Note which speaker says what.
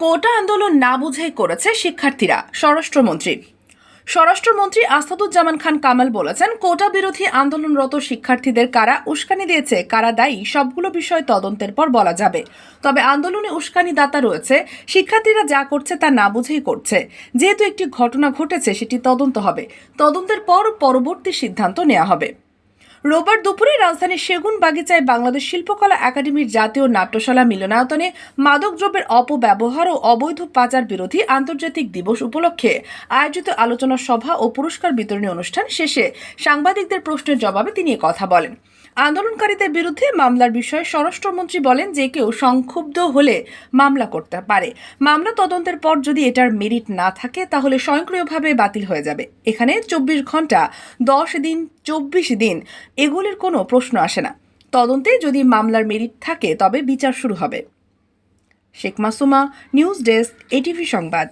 Speaker 1: কোটা আন্দোলন না বুঝেই করেছে শিক্ষার্থীরা, স্বরাষ্ট্রমন্ত্রী। স্বরাষ্ট্রমন্ত্রী আসাদুজ্জামান খান কামাল বলেছেন, কোটা বিরোধী আন্দোলনরত শিক্ষার্থীদের কারা উস্কানি দিয়েছে, কারা দায়ী, সবগুলো বিষয় তদন্তের পর বলা যাবে। তবে আন্দোলনে উস্কানিদাতা রয়েছে, শিক্ষার্থীরা যা করছে তা না বুঝেই করছে। যেহেতু একটি ঘটনা ঘটেছে, সেটি তদন্ত হবে। তদন্তের পর পরবর্তী সিদ্ধান্ত নেওয়া হবে। রোববার দুপুরে রাজধানীর সেগুন বাগিচায় বাংলাদেশ শিল্পকলা একাডেমির জাতীয় নাট্যশালা মিলনায়তনে মাদকদ্রব্যের অপব্যবহার ও অবৈধ পাচার বিরোধী আন্তর্জাতিক দিবস উপলক্ষে আয়োজিত আলোচনা সভা ও পুরস্কার বিতরণী অনুষ্ঠান শেষে সাংবাদিকদের প্রশ্নের জবাবে তিনি কথা বলেন। আন্দোলনকারীদের বিরুদ্ধে মামলার বিষয়ে স্বরাষ্ট্রমন্ত্রী বলেন যে কেউ সংক্ষুব্ধ হলে মামলা করতে পারে। মামলা তদন্তের পর যদি এটার মেরিট না থাকে, তাহলে স্বয়ংক্রিয়ভাবে বাতিল হয়ে যাবে। এখানে চব্বিশ ঘণ্টা দশ দিন, চব্বিশ দিন এগুলির কোনো প্রশ্ন আসে না। তদন্তে যদি মামলার মেরিট থাকে, তবে বিচার শুরু হবে। Sheikh Masuma, news desk, ATV সংবাদ।